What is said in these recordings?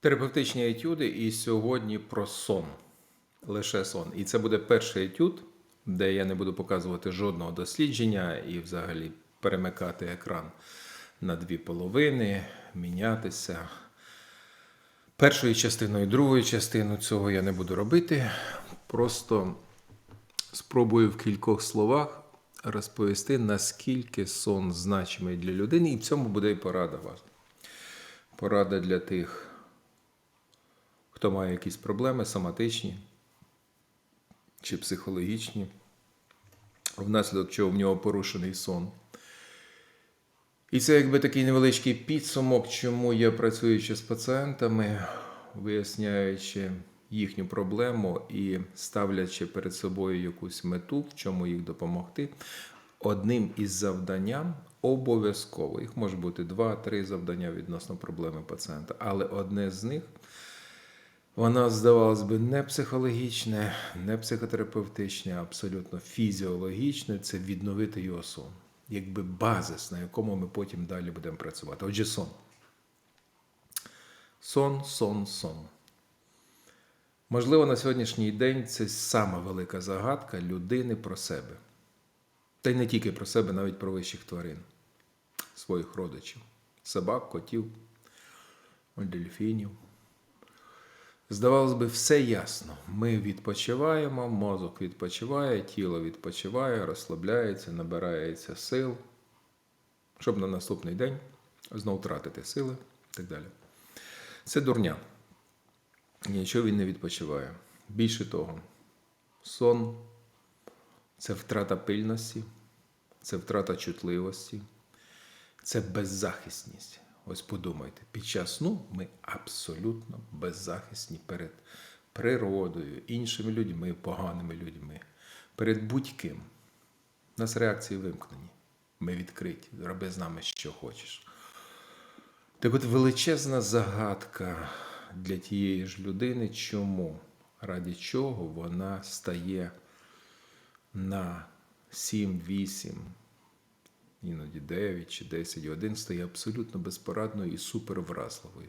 Терапевтичні етюди і сьогодні про сон. Лише сон. І це буде перший етюд, де я не буду показувати жодного дослідження і взагалі перемикати екран на дві половини, мінятися. Першою частиною, і другою частиною цього я не буду робити. Просто спробую в кількох словах розповісти, наскільки сон значимий для людини, і в цьому буде і порада вас. Порада для тих, хто має якісь проблеми соматичні чи психологічні, внаслідок чого в нього порушений сон. І це якби такий невеличкий підсумок, чому я працюючи з пацієнтами, виясняючи їхню проблему і ставлячи перед собою якусь мету, в чому їх допомогти. Одним із завданням обов'язково, їх може бути два-три завдання відносно проблеми пацієнта, але одне з них Воно, здавалось би, не психологічне, не психотерапевтичне, а абсолютно фізіологічне це відновити його сон, якби базис, на якому ми потім далі будемо працювати. Отже, сон. Сон, сон, сон. Можливо, на сьогоднішній день це сама велика загадка людини про себе. Та й не тільки про себе, навіть про вищих тварин, своїх родичів, собак, котів, дельфінів. Здавалось би, все ясно. Ми відпочиваємо, мозок відпочиває, тіло відпочиває, розслабляється, набирається сил, щоб на наступний день знову втратити сили і так далі. Це дурня. Нічого він не відпочиває. Більше того, сон це втрата пильності, це втрата чутливості, це беззахисність. Ось подумайте, під час сну ми абсолютно беззахисні перед природою, іншими людьми, поганими людьми, перед будь-ким. У нас реакції вимкнені. Ми відкриті, роби з нами, що хочеш. Так от величезна загадка для тієї ж людини, чому, раді чого вона стає на 7-8 іноді 9 чи 10 годин стає абсолютно безпорадною і супервразливою.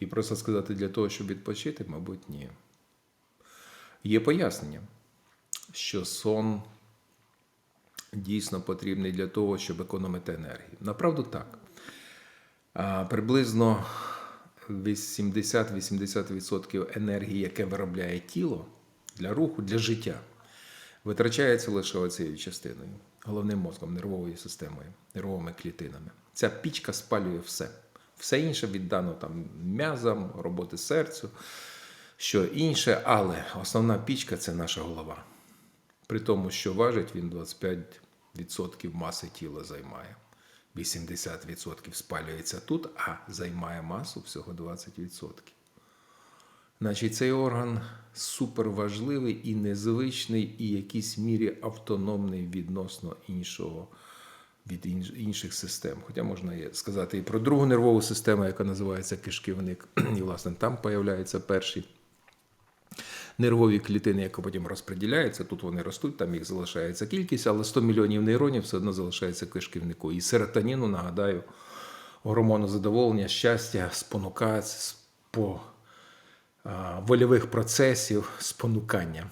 І просто сказати для того, щоб відпочити, мабуть, ні. Є пояснення, що сон дійсно потрібний для того, щоб економити енергію. Направду так. Приблизно 80-80% енергії, яке виробляє тіло для руху, для життя витрачається лише оцією частиною, головним мозком, нервовою системою, нервовими клітинами. Ця пічка спалює все. Все інше віддано там м'язам, роботи серцю, що інше, але основна пічка це наша голова. При тому, що важить він 25% маси тіла займає. 80% спалюється тут, а займає масу всього 20%. Значить, цей орган суперважливий і незвичний, і в якійсь мірі автономний відносно іншого від інших систем. Хоча можна сказати і про другу нервову систему, яка називається кишківник, і, власне, там появляються перші нервові клітини, які потім розподіляються. Тут вони ростуть, там їх залишається кількість, але 100 мільйонів нейронів все одно залишається кишківнику. І серотоніну, нагадаю, гормону задоволення, щастя, спонукає по вольових процесів спонукання.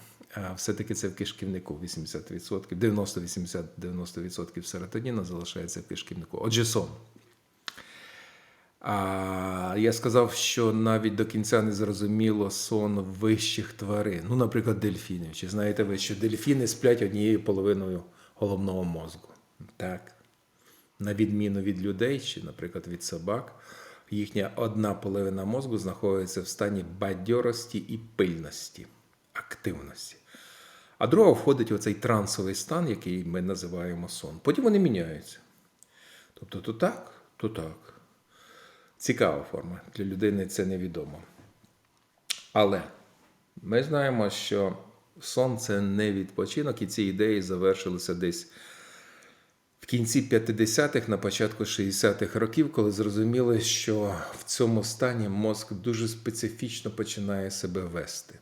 Все-таки це в кишківнику 80%, 90-80-90% серотоніна залишається в кишківнику. Отже, сон. А я сказав, що навіть до кінця не зрозуміло сон вищих тварин. Ну, наприклад, дельфінів. Чи знаєте ви, що дельфіни сплять однією половиною головного мозку? Так. На відміну від людей, чи, наприклад, від собак їхня одна половина мозку знаходиться в стані бадьорості і пильності, активності. А друга входить у цей трансовий стан, який ми називаємо сон. Потім вони міняються. Тобто то так, то так. Цікава форма. Для людини це невідомо. Але ми знаємо, що сон це не відпочинок, і ці ідеї завершилися десь в кінці 50-х, на початку 60-х років, коли зрозуміли, що в цьому стані мозк дуже специфічно починає себе вести.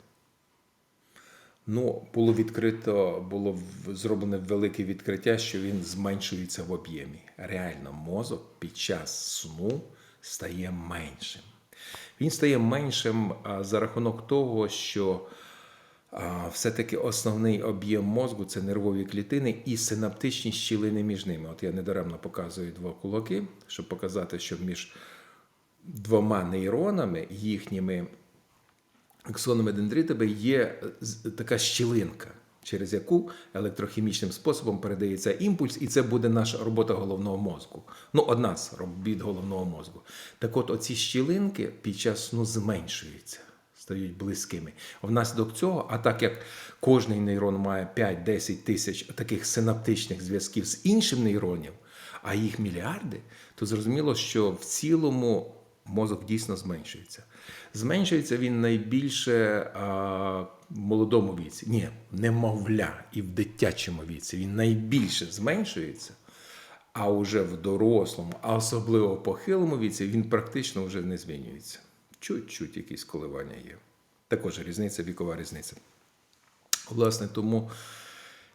Ну, було відкрито, було зроблене велике відкриття, що він зменшується в об'ємі. Реально, мозок під час сну стає меншим. Він стає меншим за рахунок того, що все-таки основний об'єм мозку це нервові клітини і синаптичні щілини між ними. От я недаремно показую два кулаки, щоб показати, що між двома нейронами, їхніми аксонами дендритами є така щілинка, через яку електрохімічним способом передається імпульс, і це буде наша робота головного мозку. Ну, одна з робіт головного мозку. Так от, оці щілинки під час сну зменшуються, стають близькими. Внаслідок цього, а так як кожний нейрон має 5-10 тисяч таких синаптичних зв'язків з іншим нейронів, а їх мільярди, то зрозуміло, що в цілому мозок дійсно зменшується. Зменшується він найбільше а, в молодому віці. Ні, немовля і в дитячому віці. Він найбільше зменшується, а вже в дорослому, а особливо в похилому віці, він практично вже не змінюється. Чуть-чуть якісь коливання є. Також різниця, вікова різниця. Власне, тому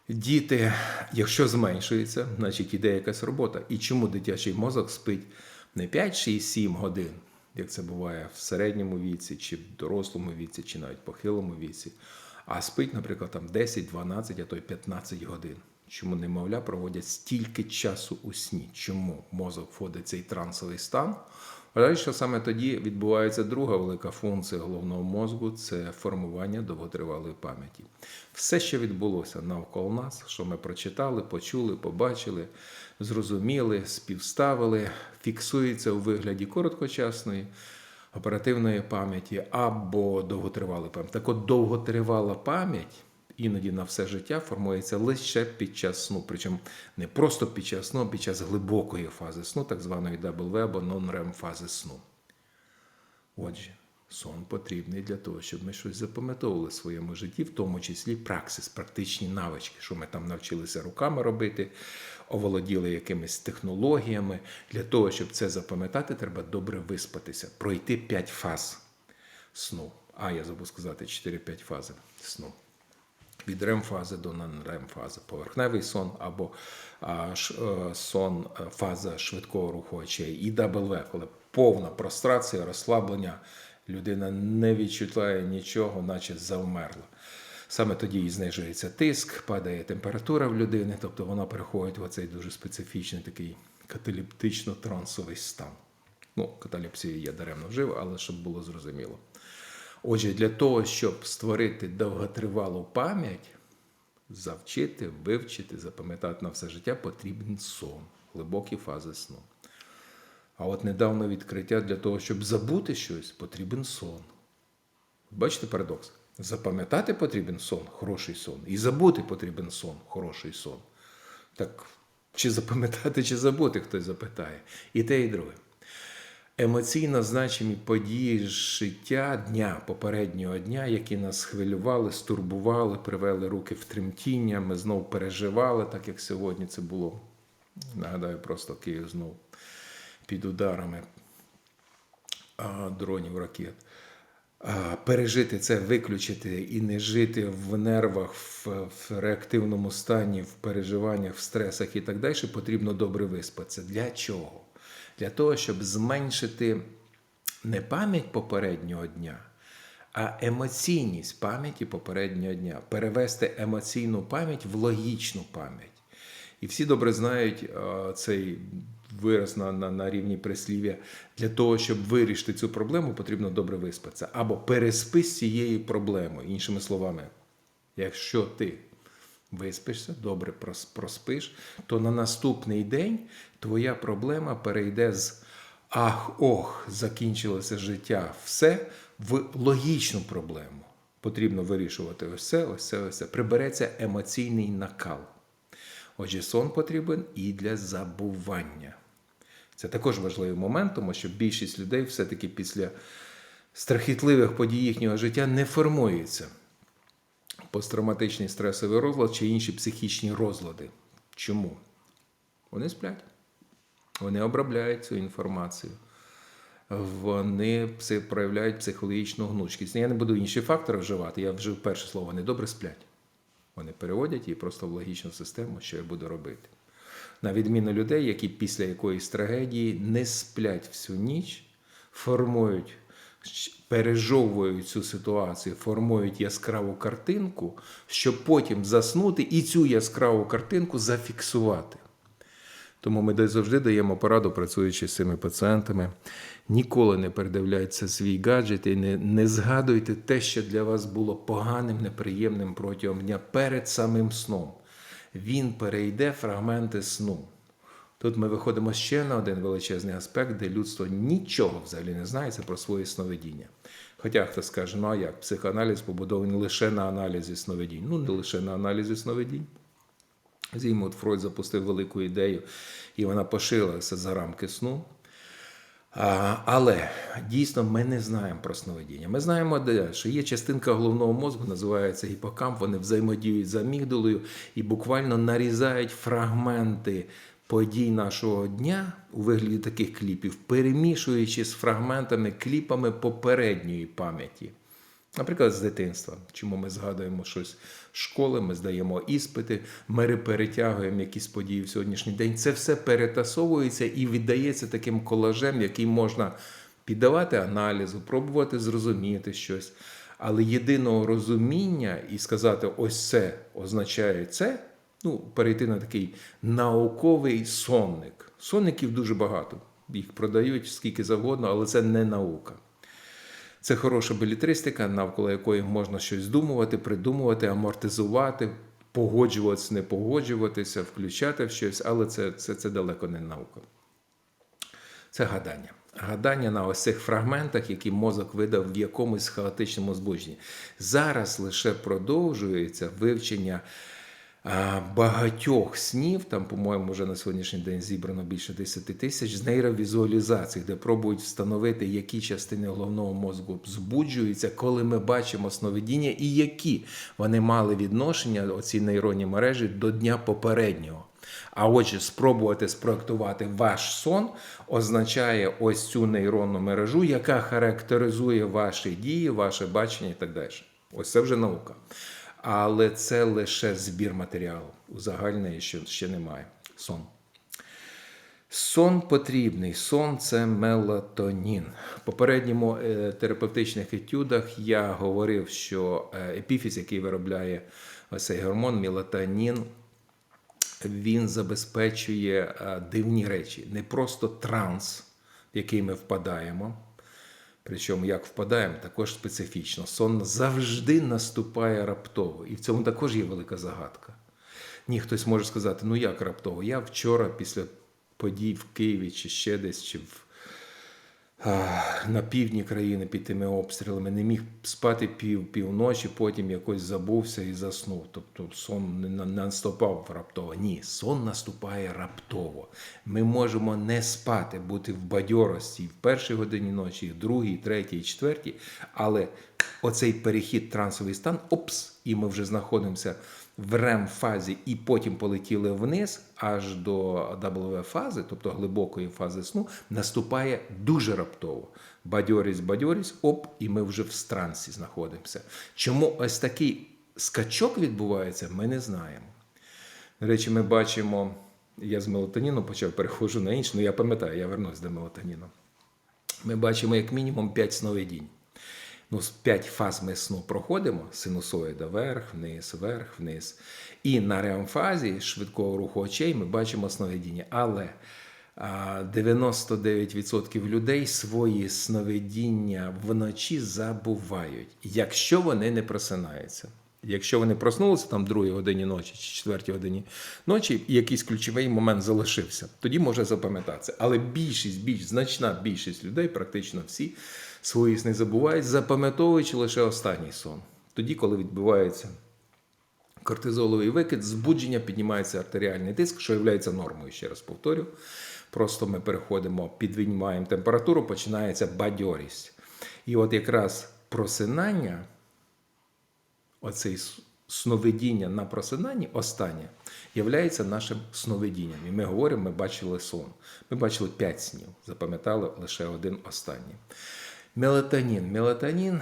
діти, якщо зменшується, значить іде якась робота. І чому дитячий мозок спить не 5, 6, 7 годин, як це буває в середньому віці, чи в дорослому віці, чи навіть похилому віці, а спить, наприклад, там 10, 12, а то й 15 годин. Чому немовля проводять стільки часу у сні? Чому мозок входить в цей трансовий стан? Вважаю, що саме тоді відбувається друга велика функція головного мозку це формування довготривалої пам'яті. Все, що відбулося навколо нас, що ми прочитали, почули, побачили, зрозуміли, співставили, фіксується у вигляді короткочасної оперативної пам'яті або довготривалої пам'яті. Так от довготривала пам'ять іноді на все життя формується лише під час сну. Причому не просто під час сну, а під час глибокої фази сну, так званої W або non-REM фази сну. Отже, сон потрібний для того, щоб ми щось запам'ятовували в своєму житті, в тому числі праксис, практичні навички, що ми там навчилися руками робити, оволоділи якимись технологіями. Для того, щоб це запам'ятати, треба добре виспатися, пройти 5 фаз сну. А я забув сказати 4-5 фази сну від рем-фази до нон-рем-фази, поверхневий сон або е, сон, е, фаза швидкого руху очей, і W, коли повна прострація, розслаблення, людина не відчуває нічого, наче завмерла. Саме тоді і знижується тиск, падає температура в людини, тобто вона переходить в оцей дуже специфічний такий каталіптично-трансовий стан. Ну, каталепсію я даремно вжив, але щоб було зрозуміло. Отже, для того, щоб створити довготривалу пам'ять, завчити, вивчити, запам'ятати на все життя, потрібен сон, глибокі фази сну. А от недавно відкриття для того, щоб забути щось, потрібен сон. Бачите парадокс? Запам'ятати потрібен сон, хороший сон, і забути потрібен сон, хороший сон. Так, чи запам'ятати, чи забути, хтось запитає. І те, і друге емоційно значимі події життя дня, попереднього дня, які нас хвилювали, стурбували, привели руки в тремтіння. Ми знов переживали, так як сьогодні це було. Нагадаю, просто Київ знов під ударами дронів ракет. Пережити це, виключити і не жити в нервах, в реактивному стані, в переживаннях, в стресах і так далі, потрібно добре виспатися. Для чого? Для того, щоб зменшити не пам'ять попереднього дня, а емоційність пам'яті попереднього дня, перевести емоційну пам'ять в логічну пам'ять. І всі добре знають е, цей вираз на, на, на рівні прислів'я. Для того, щоб вирішити цю проблему, потрібно добре виспатися. Або переспи з цією проблемою. Іншими словами, якщо ти виспишся, добре проспиш, то на наступний день твоя проблема перейде з ах, ох, закінчилося життя, все в логічну проблему. Потрібно вирішувати ось це, ось це, ось це. Прибереться емоційний накал. Отже, сон потрібен і для забування. Це також важливий момент, тому що більшість людей все-таки після страхітливих подій їхнього життя не формується посттравматичний стресовий розлад чи інші психічні розлади. Чому? Вони сплять. Вони обробляють цю інформацію. Вони проявляють психологічну гнучкість. Я не буду інші фактори вживати, я вжив перше слово, вони добре сплять. Вони переводять її просто в логічну систему, що я буду робити. На відміну людей, які після якоїсь трагедії не сплять всю ніч, формують, пережовують цю ситуацію, формують яскраву картинку, щоб потім заснути і цю яскраву картинку зафіксувати. Тому ми завжди даємо пораду, працюючи з цими пацієнтами. Ніколи не передивляйте свій гаджет і не, не згадуйте те, що для вас було поганим, неприємним протягом дня перед самим сном. Він перейде фрагменти сну. Тут ми виходимо ще на один величезний аспект, де людство нічого взагалі не знає це про своє сновидіння. Хоча хто скаже, ну а як психоаналіз побудований лише на аналізі сновидінь. Ну, не лише на аналізі сновидінь. Зігмунд Фройд запустив велику ідею, і вона поширилася за рамки сну. Але дійсно ми не знаємо про сновидіння. Ми знаємо, що є частинка головного мозку, називається гіпокамп, вони взаємодіють з амігдалою і буквально нарізають фрагменти подій нашого дня у вигляді таких кліпів, перемішуючи з фрагментами, кліпами попередньої пам'яті. Наприклад, з дитинства. Чому ми згадуємо щось з школи, ми здаємо іспити, ми перетягуємо якісь події в сьогоднішній день. Це все перетасовується і віддається таким колажем, який можна піддавати аналізу, пробувати зрозуміти щось. Але єдиного розуміння і сказати, ось це означає це, ну, перейти на такий науковий сонник. Сонників дуже багато. Їх продають скільки завгодно, але це не наука. Це хороша белітристика, навколо якої можна щось думувати, придумувати, амортизувати, погоджуватися, не погоджуватися, включати в щось, але це, це, це далеко не наука. Це гадання. Гадання на ось цих фрагментах, які мозок видав в якомусь хаотичному збудженні. Зараз лише продовжується вивчення багатьох снів. Там, по-моєму, вже на сьогоднішній день зібрано більше 10 тисяч з нейровізуалізацій, де пробують встановити, які частини головного мозку збуджуються, коли ми бачимо сновидіння, і які вони мали відношення, оці нейронні мережі, до дня попереднього. А отже, спробувати спроектувати ваш сон означає ось цю нейронну мережу, яка характеризує ваші дії, ваше бачення і так далі. Ось це вже наука. Але це лише збір матеріалу. Узагальненої ще, ще немає. Сон. Сон потрібний. Сон це мелатонін. В попередньому е, терапевтичних етюдах я говорив, що е, епіфіз, який виробляє ось цей гормон, мелатонін, він забезпечує е, дивні речі, не просто транс, в який ми впадаємо. Причому як впадаємо, також специфічно. Сон завжди наступає раптово. І в цьому також є велика загадка. Ні, хтось може сказати, ну як раптово? Я вчора після подій в Києві чи ще десь, чи в, на півдні країни під тими обстрілами не міг спати пів, півночі, потім якось забувся і заснув. Тобто сон не, наступав раптово. Ні, сон наступає раптово. Ми можемо не спати, бути в бадьорості в першій годині ночі, в другій, третій, четвертій, але оцей перехід трансовий стан, опс, і ми вже знаходимося в рем-фазі і потім полетіли вниз аж до W-фази, тобто глибокої фази сну, наступає дуже раптово. Бадьорість, бадьорість, оп, і ми вже в трансі знаходимося. Чому ось такий скачок відбувається, ми не знаємо. До речі, ми бачимо, я з мелатоніну почав переходжу на інше, ну я пам'ятаю, я вернусь до мелатоніну. Ми бачимо як мінімум 5 сновидінь. Ну, з 5 фаз ми сну проходимо: синусоїда вверх, вниз, вверх, вниз. І на реамфазі швидкого руху очей ми бачимо сновидіння. Але 99% людей свої сновидіння вночі забувають, якщо вони не просинаються. Якщо вони проснулися там в другій годині ночі чи четвертій годині ночі, і якийсь ключовий момент залишився, тоді може запам'ятатися. Але більшість, більш значна більшість людей, практично всі, свої сни забувають, запам'ятовуючи лише останній сон. Тоді, коли відбувається кортизоловий викид, збудження піднімається артеріальний тиск, що є нормою, ще раз повторю. Просто ми переходимо, підвіймаємо температуру, починається бадьорість. І от якраз просинання оцей сновидіння на просинанні останнє являється нашим сновидінням. І ми говоримо, ми бачили сон. Ми бачили п'ять снів, запам'ятали лише один останній. Мелатонін. Мелатонін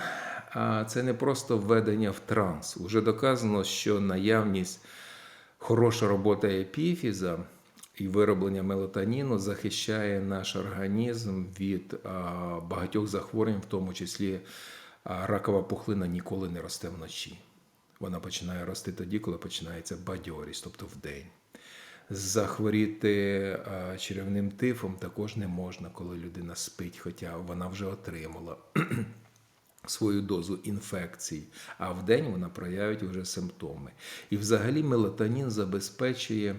це не просто введення в транс. Уже доказано, що наявність хороша робота епіфіза і вироблення мелатоніну захищає наш організм від багатьох захворювань, в тому числі ракова пухлина ніколи не росте вночі. Вона починає рости тоді, коли починається бадьорість, тобто вдень. Захворіти черевним тифом також не можна, коли людина спить, хоча вона вже отримала свою дозу інфекцій, а вдень вона проявить вже симптоми. І взагалі мелатонін забезпечує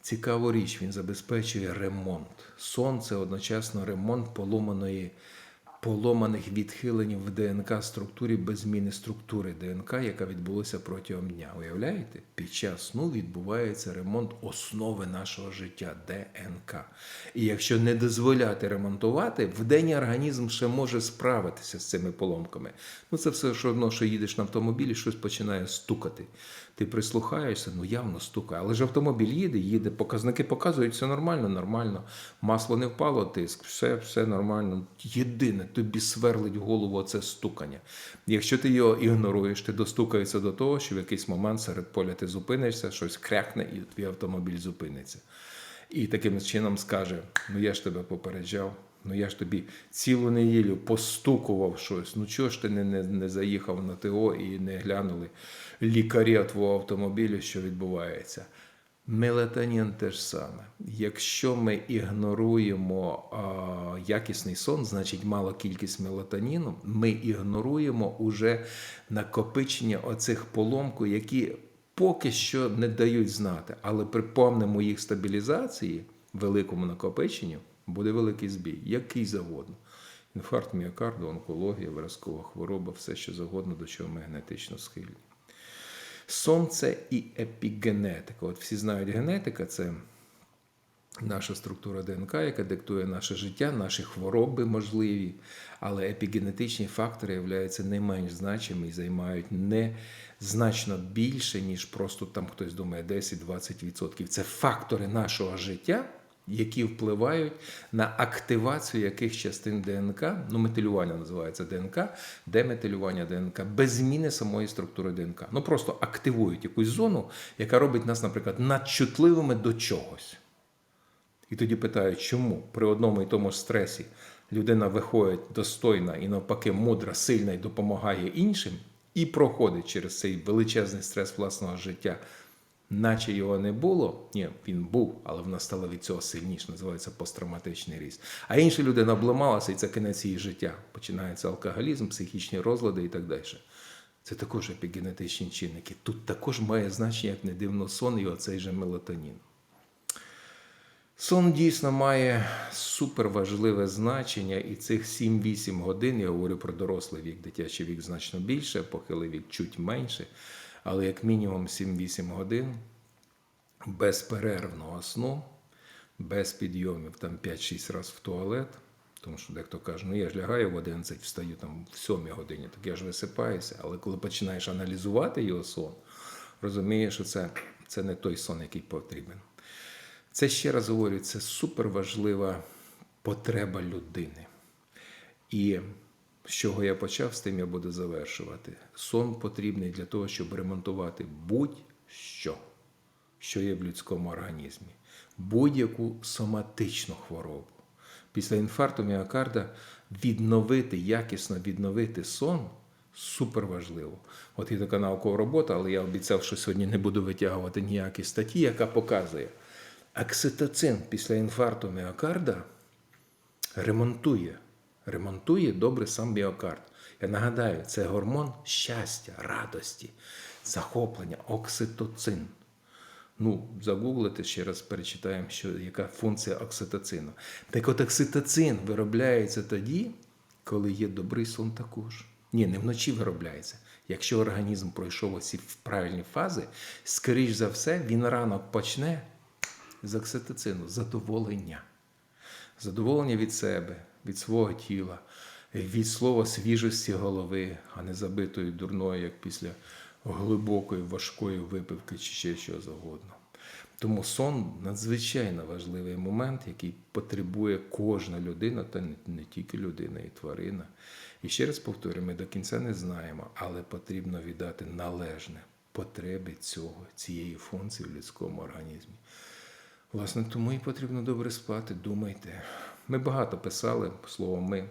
цікаву річ, він забезпечує ремонт. Сон це одночасно ремонт поломаної. Поломаних відхилень в ДНК структурі без зміни структури ДНК, яка відбулася протягом дня. Уявляєте? Під час сну відбувається ремонт основи нашого життя ДНК. І якщо не дозволяти ремонтувати, в день організм ще може справитися з цими поломками. Ну це все ж одно, що їдеш на автомобілі, щось починає стукати. Ти прислухаєшся, ну явно стукає. Але ж автомобіль їде, їде, показники показують, все нормально, нормально. Масло не впало, тиск, все, все нормально. Єдине, тобі сверлить голову оце стукання. Якщо ти його ігноруєш, ти достукаєшся до того, що в якийсь момент серед поля ти зупинишся, щось крякне, і твій автомобіль зупиниться. І таким чином скаже: ну я ж тебе попереджав. Ну я ж тобі цілу неділю постукував щось. Ну чого ж ти не, не, не заїхав на ТО і не глянули лікаря твого автомобіля, що відбувається? Мелатонін те ж саме. Якщо ми ігноруємо а, якісний сон, значить мала кількість мелатоніну, ми ігноруємо уже накопичення оцих поломку, які поки що не дають знати, але при повному їх стабілізації, великому накопиченню, буде великий збій, який завгодно. Інфаркт міокарду, онкологія, виразкова хвороба, все що завгодно, до чого ми генетично схильні. Сон це і епігенетика. От всі знають, генетика це наша структура ДНК, яка диктує наше життя, наші хвороби можливі, але епігенетичні фактори являються не менш значими і займають не значно більше, ніж просто там хтось думає 10-20%. Це фактори нашого життя. Які впливають на активацію яких частин ДНК, ну метилювання називається ДНК, деметилювання ДНК, без зміни самої структури ДНК. Ну просто активують якусь зону, яка робить нас, наприклад, надчутливими до чогось. І тоді питають, чому при одному і тому стресі людина виходить достойна і навпаки мудра, сильна і допомагає іншим, і проходить через цей величезний стрес власного життя, наче його не було. Ні, він був, але вона стала від цього сильніше, називається посттравматичний ріст. А інша людина обламалася, і це кінець її життя. Починається алкоголізм, психічні розлади і так далі. Це також епігенетичні чинники. Тут також має значення, як не дивно, сон і оцей же мелатонін. Сон дійсно має суперважливе значення, і цих 7-8 годин, я говорю про дорослий вік, дитячий вік значно більше, похилий вік чуть менше, але як мінімум 7-8 годин безперервного сну, без підйомів там 5-6 разів в туалет. Тому що дехто каже, ну я ж лягаю в 11, встаю там в 7 годині, так я ж висипаюся. Але коли починаєш аналізувати його сон, розумієш, що це, це не той сон, який потрібен. Це ще раз говорю, це суперважлива потреба людини. І з чого я почав, з тим я буду завершувати. Сон потрібний для того, щоб ремонтувати будь-що, що є в людському організмі, будь-яку соматичну хворобу. Після інфаркту міокарда відновити, якісно відновити сон суперважливо. От є така наукова робота, але я обіцяв, що сьогодні не буду витягувати ніякі статті, яка показує. Окситоцин після інфаркту міокарда ремонтує, ремонтує добре сам міокард. Я нагадаю, це гормон щастя, радості, захоплення, окситоцин. Ну, загуглите ще раз перечитаємо, що, яка функція окситоцину. Так от окситоцин виробляється тоді, коли є добрий сон також. Ні, не вночі виробляється. Якщо організм пройшов оці правильні фази, скоріш за все, він ранок почне з окситоцину задоволення. Задоволення від себе, від свого тіла, від слова свіжості голови, а не забитої дурної, як після глибокої, важкої випивки чи ще чого завгодно. Тому сон надзвичайно важливий момент, який потребує кожна людина, та не, тільки людина, і тварина. І ще раз повторюю, ми до кінця не знаємо, але потрібно віддати належне потребі цього, цієї функції в людському організмі. Власне, тому і потрібно добре спати, думайте. Ми багато писали, слово ми,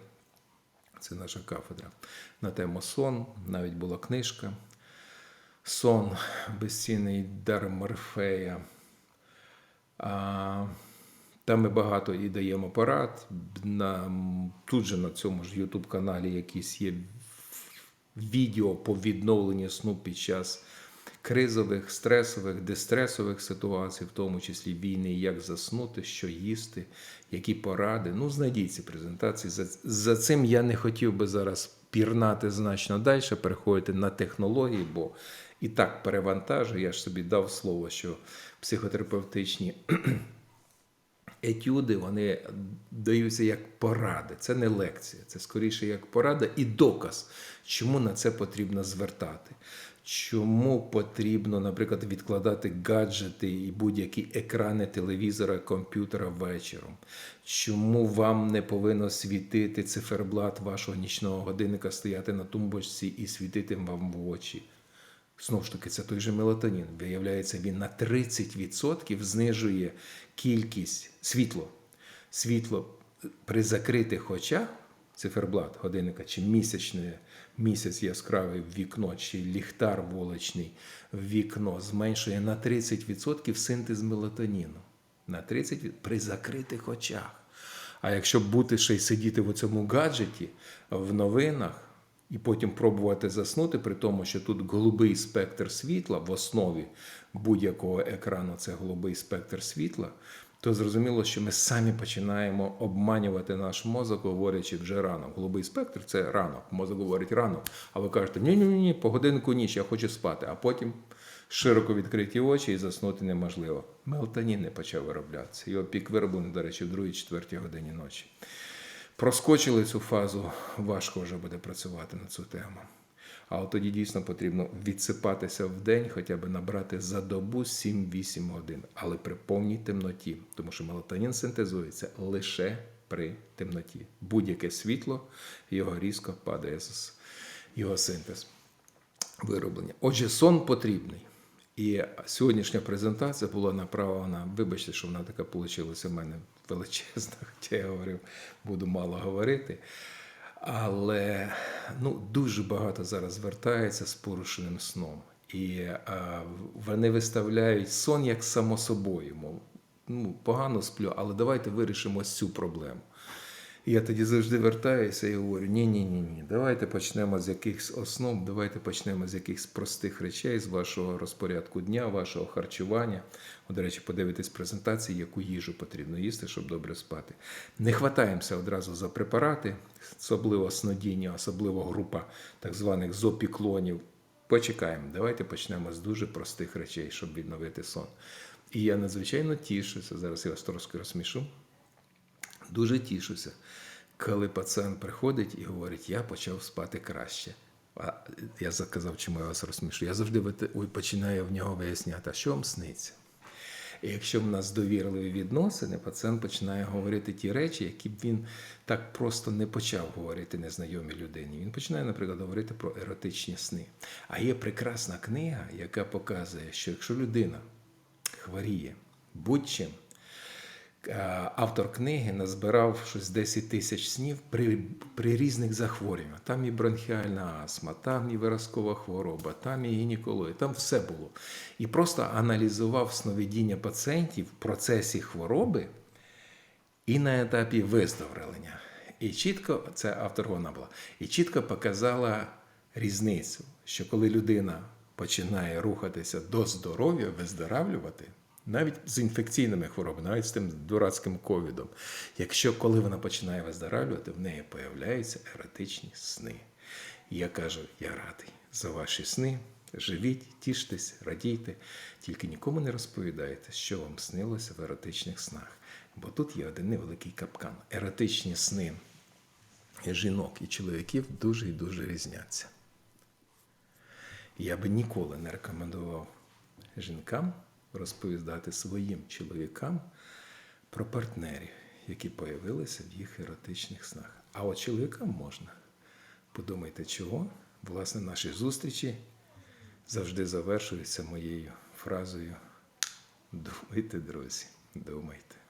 це наша кафедра, на тему сон, навіть була книжка. Сон, безцінний дар Морфея. А, там ми багато і даємо порад. На, тут же на цьому ж YouTube каналі якісь є відео по відновленню сну під час кризових, стресових, дистресових ситуацій, в тому числі війни, як заснути, що їсти, які поради. Ну, знайдіть ці презентації. За, за цим я не хотів би зараз пірнати значно далі, переходити на технології, бо і так перевантажую. Я ж собі дав слово, що психотерапевтичні етюди вони даються як поради. Це не лекція, це скоріше як порада і доказ, чому на це потрібно звертати. Чому потрібно, наприклад, відкладати гаджети і будь-які екрани телевізора, комп'ютера вечором? Чому вам не повинно світити циферблат вашого нічного годинника, стояти на тумбочці і світити вам в очі? Знову ж таки, це той же мелатонін. Виявляється, він на 30% знижує кількість світло. Світло при закритих очах, циферблат годинника, чи місячне, місяць яскравий в вікно, чи ліхтар волочний в вікно зменшує на 30% синтез мелатоніну. На 30% при закритих очах. А якщо бути ще й сидіти в цьому гаджеті в новинах, і потім пробувати заснути, при тому, що тут голубий спектр світла в основі будь-якого екрану це голубий спектр світла, то зрозуміло, що ми самі починаємо обманювати наш мозок, говорячи вже ранок. Голубий спектр це ранок. Мозок говорить ранок. А ви кажете, ні ні по годинку ніч, я хочу спати. А потім широко відкриті очі і заснути неможливо. Мелатонін не почав вироблятися. Його пік вироблений, до речі, в 2-4 годині ночі проскочили цю фазу, важко вже буде працювати на цю тему. А от тоді дійсно потрібно відсипатися в день, хоча б набрати за добу 7-8 годин, але при повній темноті, тому що мелатонін синтезується лише при темноті. Будь-яке світло його різко падає з його синтез вироблення. Отже, сон потрібний. І сьогоднішня презентація була направлена, вибачте, що вона така вийшла у мене величезна, хоча я говорив, буду мало говорити. Але ну, дуже багато зараз звертається з порушеним сном. І а, вони виставляють сон як само собою. Мов, ну, погано сплю, але давайте вирішимо цю проблему. Я тоді завжди вертаюся і говорю: ні, ні, ні, ні, давайте почнемо з якихось основ, давайте почнемо з якихось простих речей, з вашого розпорядку дня, вашого харчування. О, До речі, подивитись презентації, яку їжу потрібно їсти, щоб добре спати. Не хватаємося одразу за препарати, особливо снодіння, особливо група так званих зопіклонів. Почекаємо, давайте почнемо з дуже простих речей, щоб відновити сон. І я надзвичайно тішуся. Зараз я вас трошки розсмішу. Дуже тішуся, коли пацієнт приходить і говорить, я почав спати краще. А я заказав, чому я вас розсмішу. Я завжди починаю в нього виясняти, а що вам сниться. І якщо в нас довірливі відносини, пацієнт починає говорити ті речі, які б він так просто не почав говорити незнайомій людині. Він починає, наприклад, говорити про еротичні сни. А є прекрасна книга, яка показує, що якщо людина хворіє будь-чим, автор книги назбирав щось 10 тисяч снів при при різних захворюваннях. Там і бронхіальна астма, там і виразкова хвороба, там і гінекологія, там все було. І просто аналізував сновидіння пацієнтів в процесі хвороби і на етапі виздоровлення. І чітко, це автор вона була, і чітко показала різницю, що коли людина починає рухатися до здоров'я, виздоравлювати. Навіть з інфекційними хворобами, навіть з тим дурацьким ковідом. Якщо коли вона починає виздоравлювати, в неї появляються еротичні сни. І я кажу, я радий за ваші сни. Живіть, тіштесь, радійте, тільки нікому не розповідайте, що вам снилося в еротичних снах. Бо тут є один невеликий капкан. Еротичні сни жінок і чоловіків дуже і дуже різняться. Я би ніколи не рекомендував жінкам розповідати своїм чоловікам про партнерів, які появилися в їх еротичних снах. А от чоловікам можна. Подумайте, чого? Власне, наші зустрічі завжди завершуються моєю фразою Думайте, друзі. Думайте.